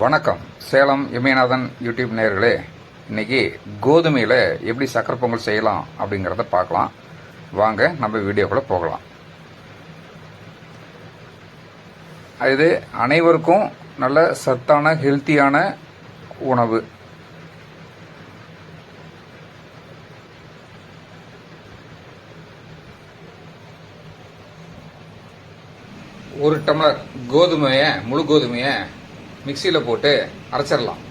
வணக்கம். சேலம் இமயநாதன் யூடியூப் நேயர்களே இன்னைக்கு கோதுமையில் எப்படி சக்கரை பொங்கல் செய்யலாம் அப்படிங்கிறத பார்க்கலாம். வாங்க நம்ம வீடியோக்குள்ளே போகலாம். இது அனைவருக்கும் நல்ல சத்தான ஹெல்த்தியான உணவு. ஒரு டம்ளர் கோதுமையை முழு கோதுமையை மிக்சியில் போட்டு அரைச்சிடலாம்.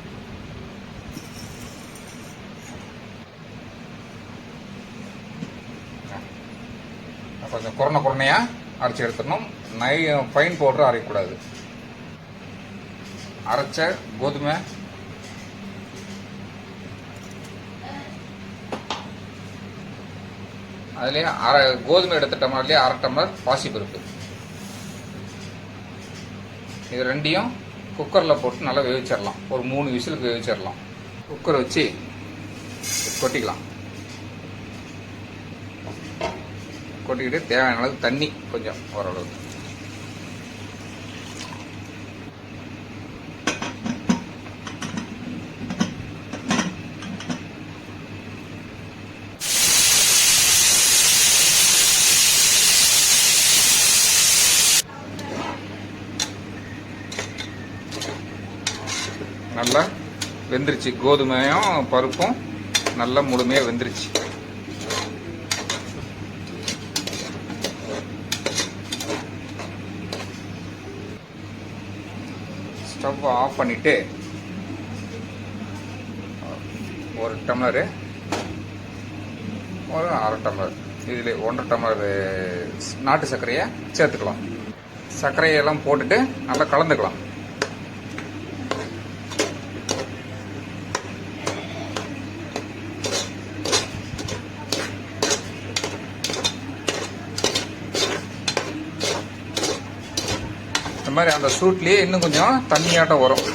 கொஞ்சம் குறனை குறனையா அரைச்சி எடுத்துடணும். நை ஃபைன் பவுடர் அரைக்கக்கூடாது. அரைச்ச கோதுமை. அதுலேயே அரை கோதுமை எடுத்த டம்ளர்லேயே அரை டம்ளர் பாசிப்பருப்பு. இது ரெண்டையும் குக்கரில் போட்டு நல்லா வேவிச்சிடலாம் ஒரு மூணு விசிலுக்கு வேவிச்சிடலாம் குக்கர் வச்சு கொட்டிக்கலாம். கொட்டிக்கிட்டு தேவையான அளவுக்கு தண்ணி கொஞ்சம் ஓரளவுக்கு. நல்லா வெந்துருச்சு. கோதுமையும் பருப்பும் நல்லா முழுமையாக வெந்துருச்சு. ஸ்டவ் ஆஃப் பண்ணிட்டு ஒரு டம்ளரு ஒரு அரை டம்ளர். இதில் ஒன்றரை டம்ளர் நாட்டு சர்க்கரையை சேர்த்துக்கலாம். சர்க்கரையெல்லாம் போட்டுட்டு நல்லா கலந்துக்கலாம். இந்த மாதிரி அந்த சூட்லேயே இன்னும் கொஞ்சம் தண்ணியாட்டம் வரும்.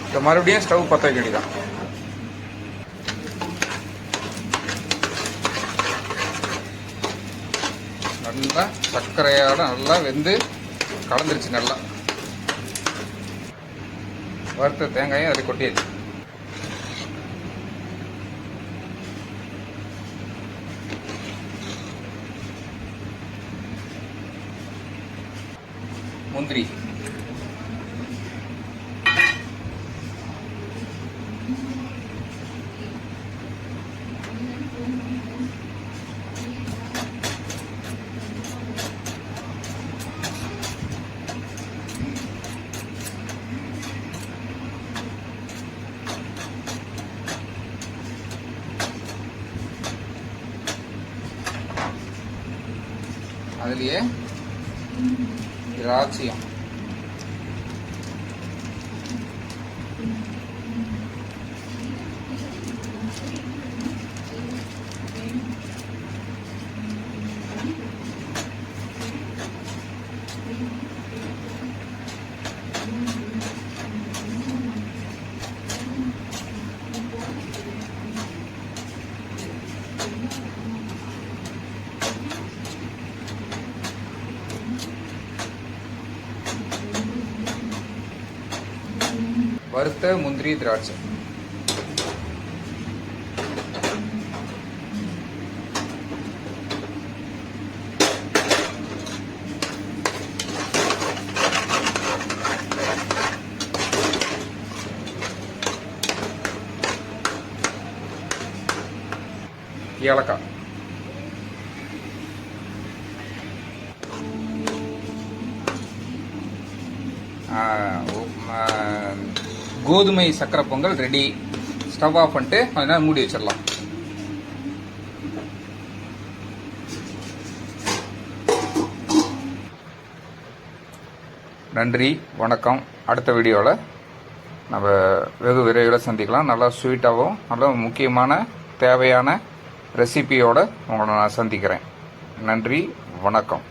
இப்போ மறுபடியும் ஸ்டவ் பற்ற வைக்க வேண்டியதான் நல்லா சர்க்கரையோட நல்லா வெந்து கலந்துருச்சு நல்லா. வறுத்த தேங்காயும் அதை கொட்டியாச்சு. முந்திரி. அதுலயே திராட்சையும் வறுத்த முந்திரி திராட்சை. ஏலக்காய். கோதுமை சக்கரை பொங்கல் ரெடி. ஸ்டவ் ஆஃப் பண்ணிட்டு கொஞ்ச நேரம் மூடி வச்சிடலாம். நன்றி வணக்கம். அடுத்த வீடியோவில் நம்ம வெகு விரைவில் சந்திக்கலாம். நல்லா ஸ்வீட்டாகவும் நல்ல முக்கியமான தேவையான ரெசிபியோடு உங்களை நான் சந்திக்கிறேன். நன்றி வணக்கம்.